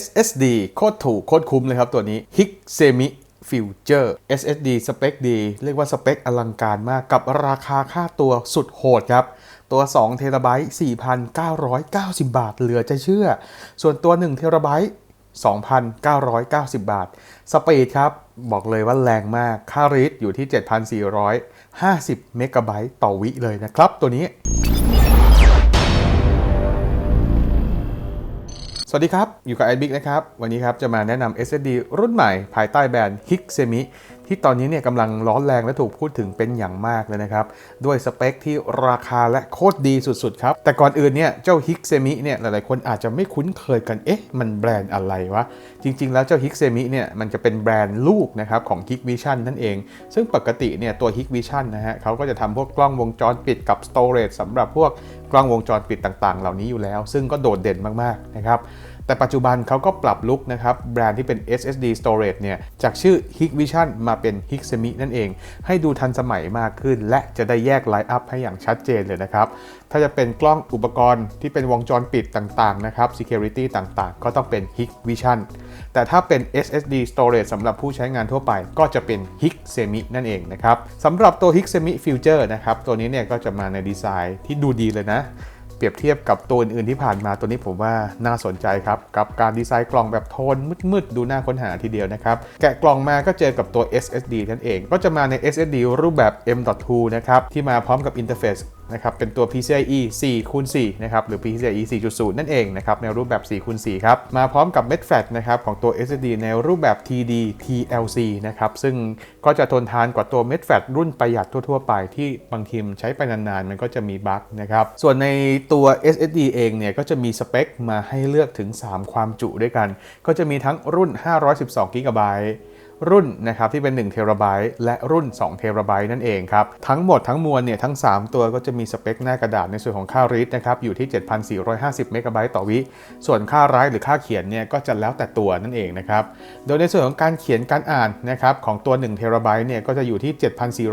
SSD โคตรถูกโคตรคุ้มเลยครับตัวนี้ Hixemi Future SSD สเปคดี เรียกว่าสเปคอลังการมากกับราคาค่าตัวสุดโหดครับ ตัว2เทราไบต์4,990 บาท เหลือจะเชื่อ ส่วนตัว1เทราไบต์2,990 บาท สปีดครับ บอกเลยว่าแรงมาก ค่ารีดอยู่ที่ 7,450 เมกะไบต์ต่อวิเลยนะครับตัวนี้ วัสดีครับ อยู่กับไอบิ๊กนะครับ วันนี้ครับจะมาแนะนำ SSD รุ่นใหม่ภายใต้แบรนด์ Hixemi ที่ตอนนี้เนี่ยกำลังร้อนแรงและถูกพูดถึงเป็นอย่างมากเลยนะครับ ด้วยสเปคที่ราคาและโคตรดีสุดๆครับ แต่ก่อนอื่นเนี่ยเจ้า Hixemi เนี่ยหลายๆคนอาจจะไม่คุ้นเคยกัน เอ๊ะ มันแบรนด์อะไรวะ จริงๆ แล้วเจ้า Hixemi เนี่ยมันจะเป็นแบรนด์ลูกนะครับของ Hikvision นั่นเอง ซึ่งปกติเนี่ยตัว Hikvision นะฮะเขาก็จะทำพวกกล้องวงจรปิดกับ storage สำหรับพวก กล้องวงจรปิดต่างๆ เหล่านี้อยู่แล้ว ซึ่งก็โดดเด่นมากๆนะครับแต่ปัจจุบันเขาก็ปรับลุกนะครับแบรนด์ที่เป็น SSD storage เนี่ยจากชื่อ Hikvision มาเป็น Hixemi นั่นเอง ให้ดูทันสมัยมากขึ้น และจะได้แยกไลน์อัพให้อย่างชัดเจนเลยนะครับ ถ้าจะเป็นกล้องอุปกรณ์ที่เป็นวงจรปิดต่างๆนะครับ security ต่างๆ ก็ต้องเป็น Hikvision แต่ถ้าเป็น SSD storage สำหรับผู้ใช้งานทั่วไป ก็จะเป็น Hixemi นั่นเองนะครับสำหรับตัว Hixemi Future นะครับตัวนี้เนี่ยก็จะมาในดีไซน์ที่ดูดีเลยนะเปรียบเทียบกับตัวอื่นๆที่ผ่านมาตัวนี้ผมว่าน่าสนใจครับ กับการดีไซน์กล่องแบบโทนมืดๆ ดูน่าค้นหาทีเดียวนะครับ แกะกล่องมาก็เจอกับตัว SSD นั่นเอง ก็จะมาใน SSD รูปแบบ M.2 นะครับ ที่มาพร้อมกับอินเทอร์เฟซ นะครับเป็นตัว PCIe 4คูณ4นะครับหรือ PCIe 4.0 นั่นเองนะครับในรูปแบบ4คูณ4ครับมาพร้อมกับ MEMS นะครับของตัว SSD ในรูปแบบ TD TLC นะครับซึ่งก็จะทนทานกว่าตัว MEMS รุ่นประหยัดทั่ว ๆ ไปที่บางทีมใช้ไปนาน ๆ มันก็จะมีบั๊กนะครับส่วนในตัว SSD เองเนี่ยก็จะมีสเปคมาให้เลือกถึง 3 ความจุด้วยกัน ก็จะมีทั้งรุ่น 512 GB รุ่นนะครับที่เป็น 1 เทราไบต์และรุ่น 2 เทราไบต์นั่นเองครับ ทั้งหมดทั้งมวลเนี่ยทั้ง 3 ตัวก็จะมีสเปคหน้ากระดาษในส่วนของค่ารีดนะครับอยู่ที่ 7,450 เมกะไบต์ต่อวิ ส่วนค่าไรต์หรือค่าเขียนเนี่ยก็จะแล้วแต่ตัวนั่นเองนะครับ โดยในส่วนของการเขียนการอ่านนะครับของตัว 1 เทราไบต์เนี่ยก็จะอยู่ที่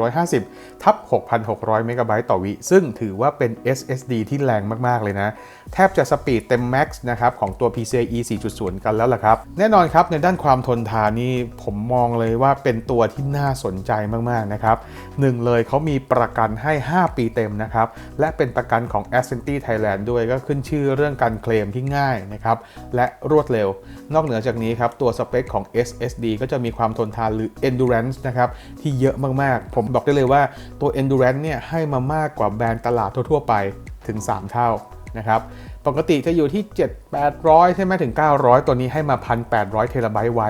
7,450 ทับ 6,600 เมกะไบต์ต่อวิ ซึ่งถือว่าเป็น SSD ที่แรงมากๆเลยนะ แทบจะสปีดเต็มแม็กซ์นะครับของตัว PCIe 4.0 กันแล้วล่ะครับ แน่นอนครับในด้านความทนทานนี่ผมมองเลยว่าเป็นตัวที่น่าสนใจมากๆนะครับหนึ่งเลยเขามีประกันให้ 5 ปีเต็มนะครับ และเป็นประกันของ a s c e n t y Thailand ด้วยก็ขึ้นชื่อเรื่องการเคลมที่ง่ายนะครับ และรวดเร็ว นอกเหนือจากนี้ครับ ตัวสเปคของ SSD ก็จะมีความทนทานหรือ endurance นะครับ ที่เยอะมากๆ ผมบอกได้เลยว่าตัว endurance เนี่ยให้มามากกว่าแบรนด์ตลาดทั่วๆไปถึง 3 เท่านะครับปกติจะอยู่ที่ 7 800 ใช่ไหมถึง 900 ตัวนี้ให้มา 1,800 เทราไบต์ไว้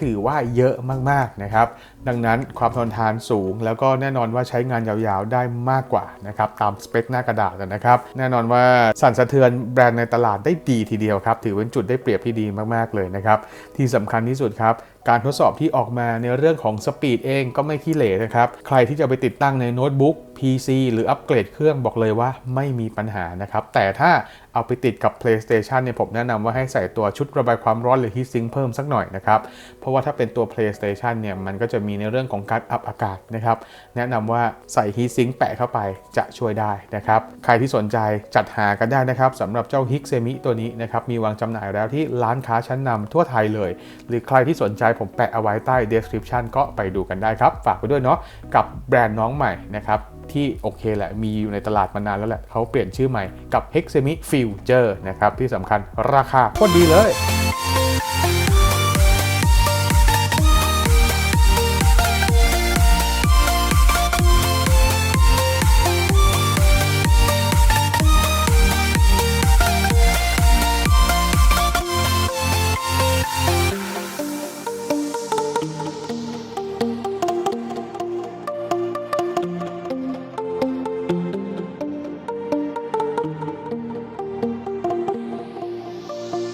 ถือว่าเยอะมากๆนะครับ ดังนั้นความทนทานสูง แล้วก็แน่นอนว่าใช้งานยาวๆได้มากกว่านะครับตามสเปคหน้ากระดาษนะครับแน่นอนว่าสั่นสะเทือนแบรนด์ในตลาดได้ดีทีเดียวครับถือเป็นจุดได้เปรียบที่ดีมากๆเลยนะครับที่สำคัญที่สุดครับการทดสอบที่ออกมาในเรื่องของสปีดเองก็ไม่ขี้เหร่นะครับ ใครที่จะไปติดตั้งในโน้ตบุ๊ก PC หรืออัปเกรดเครื่องบอกเลยว่าไม่มีปัญหานะครับ แต่ถ้าเอาไปติดกับ PlayStation เนี่ยผมแนะนำว่าให้ใส่ตัวชุดระบายความร้อนหรือ Heat Sink เพิ่มสักหน่อยนะครับ เพราะว่าถ้าเป็นตัว PlayStation เนี่ยมันก็จะมีในเรื่องของการอับอากาศนะครับแนะนำว่าใส่ Heat Sink แปะเข้าไปจะช่วยได้นะครับใครที่สนใจจัดหากันได้นะครับสำหรับเจ้า Hixemi ตัวนี้นะครับมีวางจำหน่ายแล้วที่ร้านค้าชั้นนำทั่วไทยเลย หรือใครที่สนใจผมแปะเอาไว้ใต้ description ก็ไปดูกันได้ครับ ฝากไปด้วยเนาะกับแบรนด์น้องใหม่นะครับที่โอเคแหละ มีอยู่ในตลาดมานานแล้วแหละเขาเปลี่ยนชื่อใหม่กับ Hexemi Future นะครับ ที่สำคัญราคาโคตรดีเลย